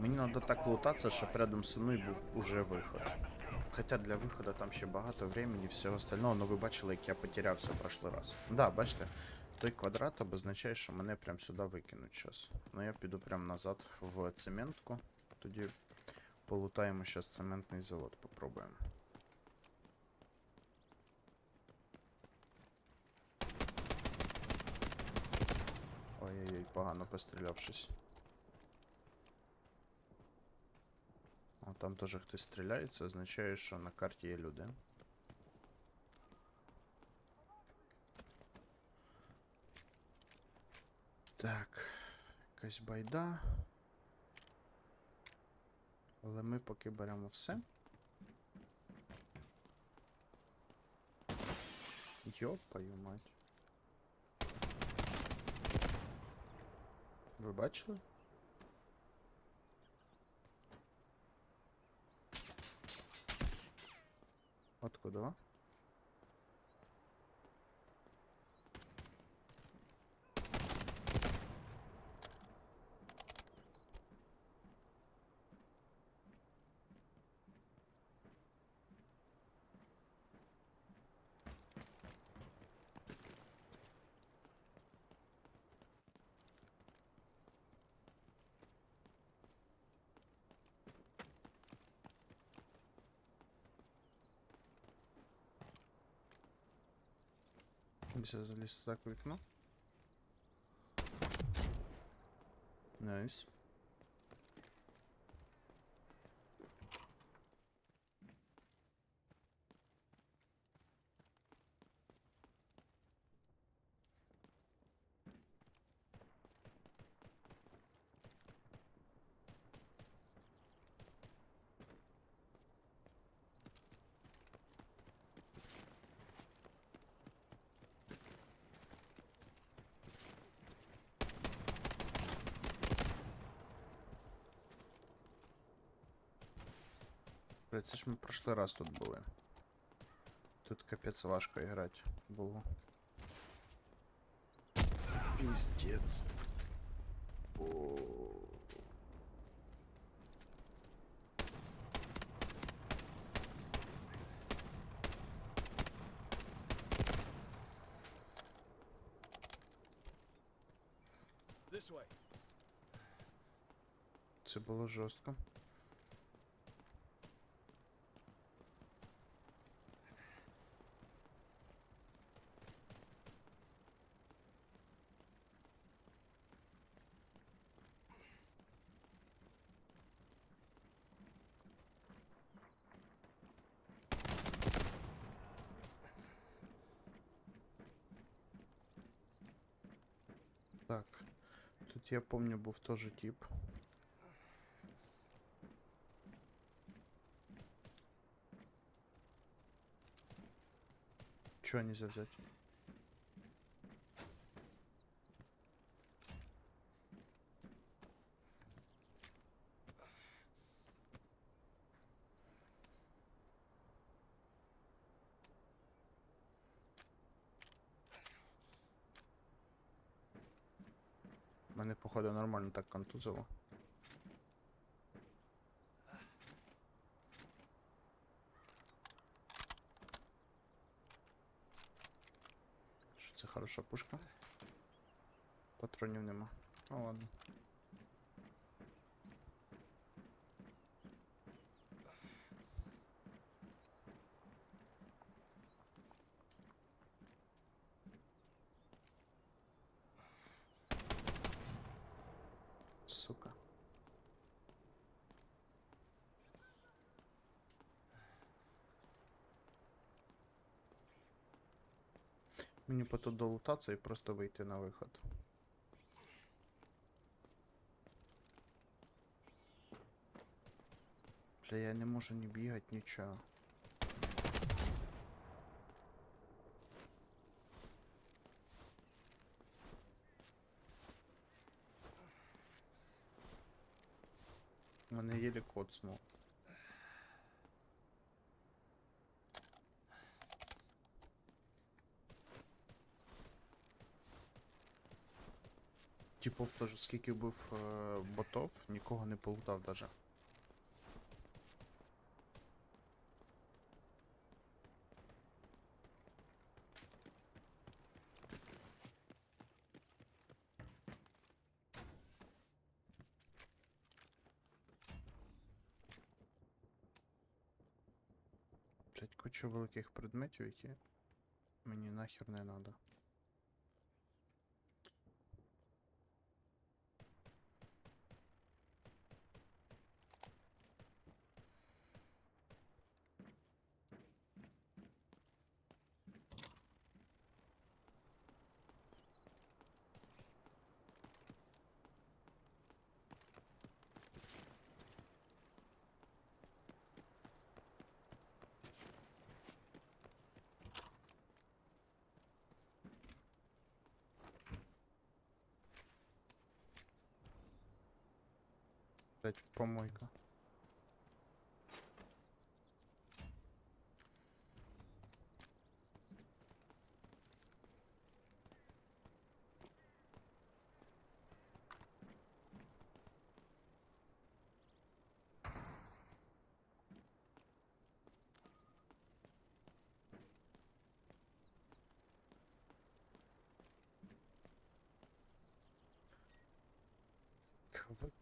Мені треба так лутатися, щоб рядом зі мною був уже виход. Хоча для виходу там ще багато времени і всього остального, але ви бачили, як я потерявся в прошлий раз. Да, бачите, той квадрат обозначає, що мене прям сюди викинуть зараз. Ну я піду прям назад в цементку. Тоді полутаємо зараз цементний завод, попробуємо. Ой-ой-ой, погано пострілявшись. Там теж хтось стріляє, це означає, що на карті є люди. Так, якась байда. Але ми поки беремо все. Йопаю мать. Ви бачили? było? Нельзя залізти так в вікно. Найс. Блять, це ж ми прошлий раз тут були. Тут капець важко грати було. Піздець. О. Це було жорстко. Я помню був теж тип. Чего нельзя взять? Мене, походу, нормально так контузило. Що це хороша пушка. Патронів нема. Ну ладно. Мені потім долутатися і просто вийти на виход. Бля, я не можу ні бігати, нічого. Мене єлі коцнув. Типов теж скільки вбив е, ботов, нікого не полутав даже. Блять, куча великих предметів, які мені нахер не надо. Блять, помойка.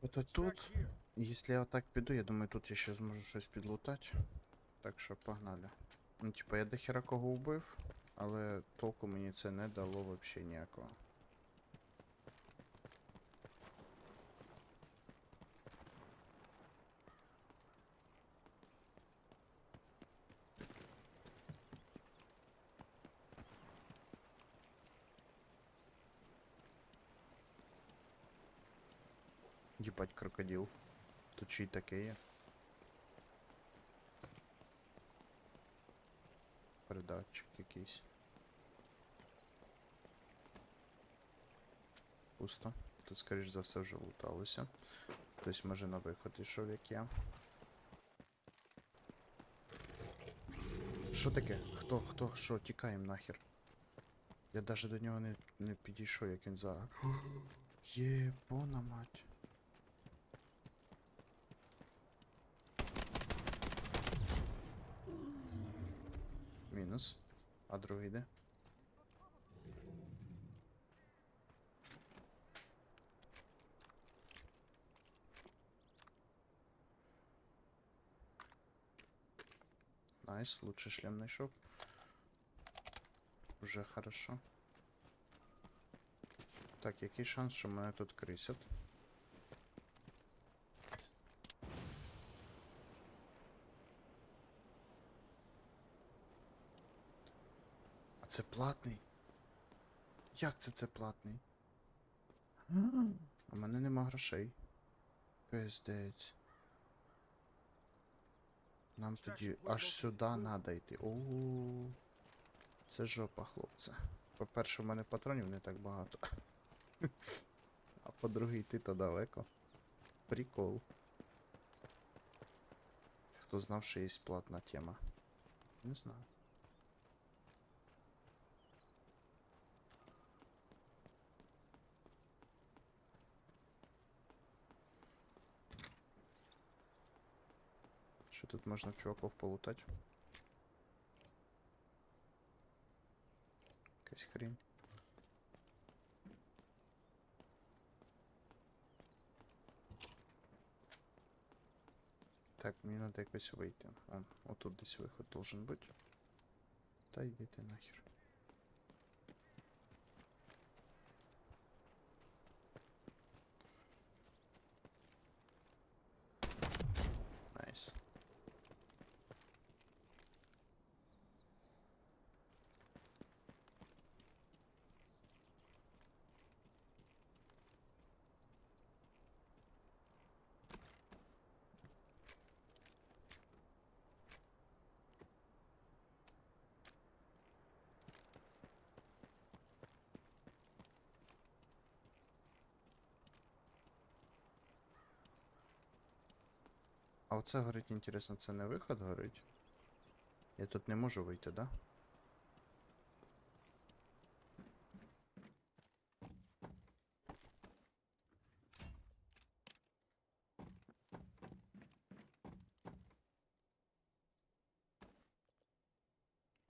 Ото тут. Если я отак піду, я думаю, тут я ще зможу щось підлутати. Так що погнали. Ну, типа, я дохера кого вбив, але толку мені це не дало вообще ніякого. Їбать крокодил. Тут чи й таке є. Передатчик якийсь. Пусто. Тут, скоріш за все, вже луталося. Хтось може на виход ішов, як я. Що таке? Хто? Хто? Що? Тікаємо нахер. Я даже до нього не, не підійшов, як він за. Єбона мать. Мінус. А другий де? Найс, лучший шлем знайшов. Уже хорошо. Так, який шанс, що мене тут крисять? Платний? Як це це платний? У мене нема грошей. Пиздець. Нам тоді аж сюди надо йти. Оу. Це жопа, хлопце. По-перше, в мене патронів не так багато. А по-друге, йти то далеко. Прикол. Хто знав, що є платна тема? Не знаю. Що тут можна в чуваков полутати? Якась хрень. Так, мені надо якось вийти. О, отут десь виход должен бути. Та йди ти нахер. оце горить, інтересно, це не виход горить. Я тут не можу вийти, да?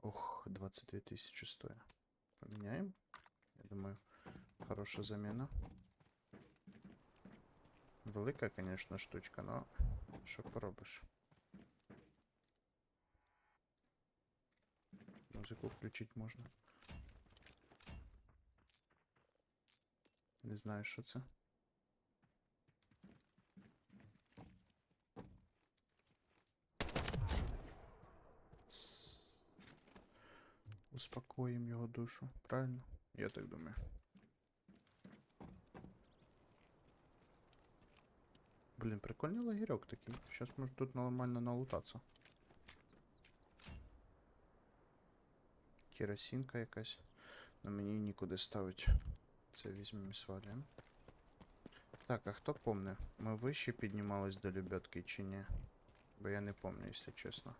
Ох, 22 тысячи стоя. Поменяем. Я думаю, хорошая замена. Великая, конечно, штучка, но що поробиш? Музику включити можна. Не знаю, що це. Успокоїм його душу, правильно? Я так думаю. Блін, прикольний лагерок такий. Сейчас може тут нормально налутатися. Керосинка якась. Но мені нікуди ставить. Це візьмемо і свалюємо. Так, а хто помне? Ми вище піднімались до лебедки чи ні? Бо я не помню, якщо чесно.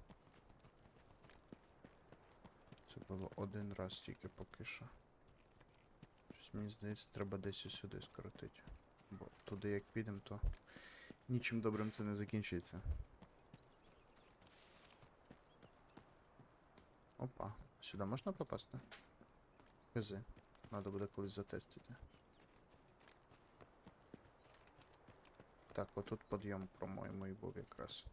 Це було один раз тільки поки що. Щось мені здається, треба десь сюди скоротити. Бо туди як підемо, то нічим добрим це не закінчиться. Опа, сюди можна попасти? Кази. Надо буде колись затестити. Так, отут підйом, по-моєму, і був якраз.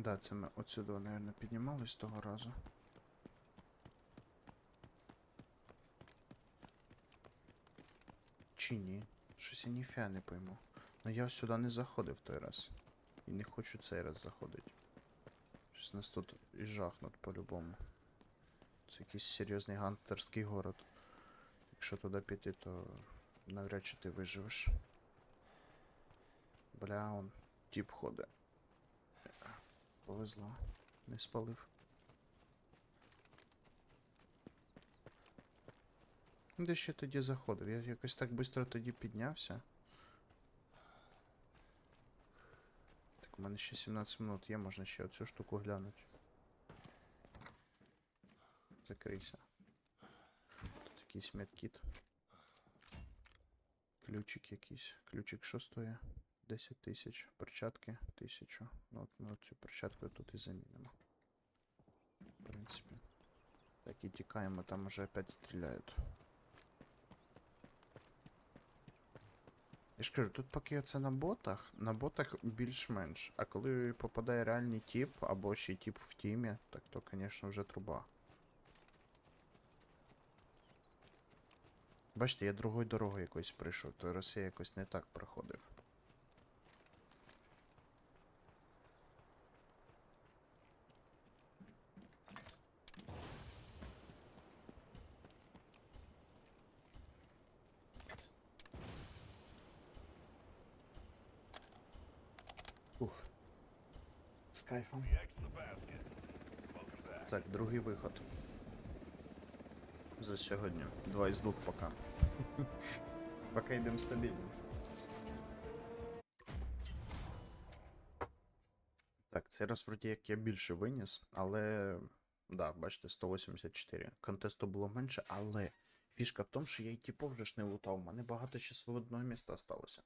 Да, це ми отсюди, наверное, піднімались того разу. Чи ні? Щось я ніфіга не пойму. Ну я сюди не заходив той раз. І не хочу цей раз заходити. Щось нас тут і жахнуть по-любому. Це якийсь серйозний гантерський город. Якщо туди піти, то навряд чи ти виживеш. Бля, он тип ходить. Повезло. Не спалив. Де ще тоді заходив? Я якось так швидко тоді піднявся. Так, у мене ще 17 минут є, можна ще оцю штуку глянути. Закрийся. Тут якийсь медкіт. Ключик якийсь. Ключик що стоїть? 10 тисяч. Перчатки 1000. Ну от ми цю перчатку тут і замінимо. В принципі. Так і тікаємо, там уже опять стріляють. Я ж кажу, тут поки це на ботах, на ботах більш-менш. А коли попадає реальний тип, або ще тип в тімі, так то, звісно, вже труба. Бачите, я другою дорогою якось прийшов, то Росія якось не так проходив. З. Так, другий виход. За сьогодні. Два із двох поки. Поки йдемо стабільно. Так, цей раз вроді як я більше виніс, але. Да, бачите, 184. Контесту було менше, але фішка в тому, що я й типу вже ж не лутав. У мене багато ще свободного міста сталося.